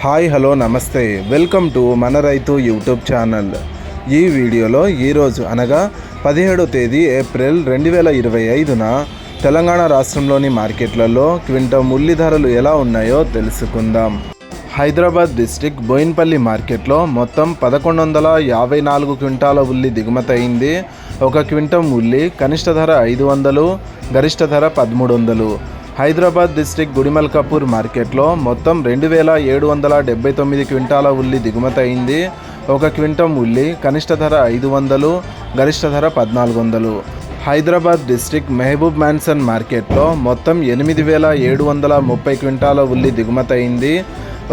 Hi hello నమస్తే. Welcome to మన రైతు యూట్యూబ్ ఛానల్. ఈ వీడియోలో ఈరోజు అనగా పదిహేడో తేదీ ఏప్రిల్ రెండు వేల ఇరవై ఐదున తెలంగాణ రాష్ట్రంలోని మార్కెట్లలో క్వింటం ఉల్లి ధరలు ఎలా ఉన్నాయో తెలుసుకుందాం. హైదరాబాద్ డిస్టిక్ బోయిన్పల్లి మార్కెట్లో మొత్తం పదకొండు వందల యాభై నాలుగు క్వింటాల ఉల్లి దిగుమతి అయింది. ఒక క్వింటం ఉల్లి కనిష్ట ధర ఐదు వందలు గరిష్ట ధర పదమూడు వందలు. హైదరాబాద్ డిస్టిక్ గుడిమల్కాపూర్ మార్కెట్లో మొత్తం రెండు వేల ఏడు వందల డెబ్బై తొమ్మిది క్వింటాల ఉల్లి దిగుమతి అయింది. ఒక క్వింటం ఉల్లి కనిష్ట ధర ఐదు వందలు గరిష్ట ధర పద్నాలుగు వందలు. హైదరాబాద్ డిస్టిక్ మెహబూబ్ మ్యాన్సన్ మార్కెట్లో మొత్తం ఎనిమిది వేల ఏడు వందల ముప్పై క్వింటాల ఉల్లి దిగుమతి అయింది.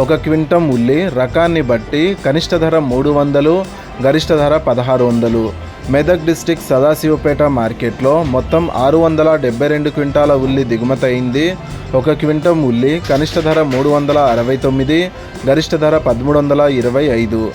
ఒక క్వింటం ఉల్లి రకాన్ని బట్టి కనిష్ట ధర మూడు వందలు గరిష్ట ధర పదహారు వందలు. మెదక్ డిస్టిక్ సదాశివపేట మార్కెట్లో మొత్తం ఆరు వందల డెబ్బై రెండు క్వింటాల ఉల్లి దిగుమతి అయింది. ఒక క్వింటం ఉల్లి కనిష్ట ధర మూడు వందల అరవై తొమ్మిది గరిష్ట ధర పదమూడు వందల ఇరవై ఐదు.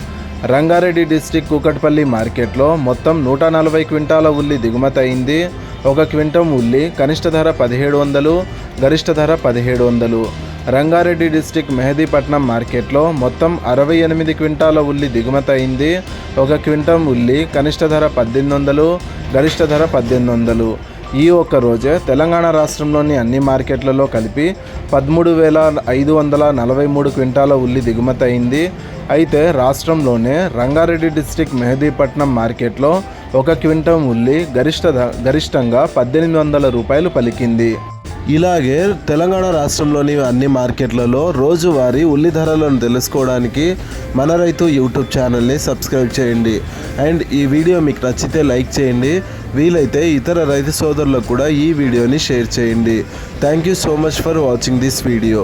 రంగారెడ్డి డిస్టిక్ కూకట్పల్లి మార్కెట్లో మొత్తం నూట నలభై క్వింటాల ఉల్లి దిగుమతి అయింది. ఒక క్వింటం ఉల్లి కనిష్ట ధర పదిహేడు వందలు గరిష్ట ధర పదిహేడు వందలు. రంగారెడ్డి డిస్టిక్ మెహదీపట్నం మార్కెట్లో మొత్తం అరవై ఎనిమిది క్వింటాల ఉల్లి దిగుమతి అయింది. ఒక క్వింటం ఉల్లి కనిష్ట ధర పద్దెనిమిది వందలు గరిష్ట ధర పద్దెనిమిది వందలు. ఈ ఒక్క రోజే తెలంగాణ రాష్ట్రంలోని అన్ని మార్కెట్లలో కలిపి పదమూడు వేల ఐదు వందల నలభై మూడు క్వింటాల ఉల్లి దిగుమతి అయింది. అయితే రాష్ట్రంలోనే రంగారెడ్డి డిస్టిక్ మెహదీపట్నం మార్కెట్లో ఒక క్వింటం ఉల్లి గరిష్ట ధ- గరిష్టంగా పద్దెనిమిది వందల రూపాయలు పలికింది. ఇలాగే తెలంగాణ రాష్ట్రంలోని అన్ని మార్కెట్లలో రోజువారీ ఉల్లి ధరలను తెలుసుకోవడానికి మన రైతు యూట్యూబ్ ఛానల్ని సబ్స్క్రైబ్ చేయండి. అండ్ ఈ వీడియో మీకు నచ్చితే లైక్ చేయండి. వీలైతే ఇతర రైతు సోదరులకు కూడా ఈ వీడియోని షేర్ చేయండి. Thank you so much for watching this video.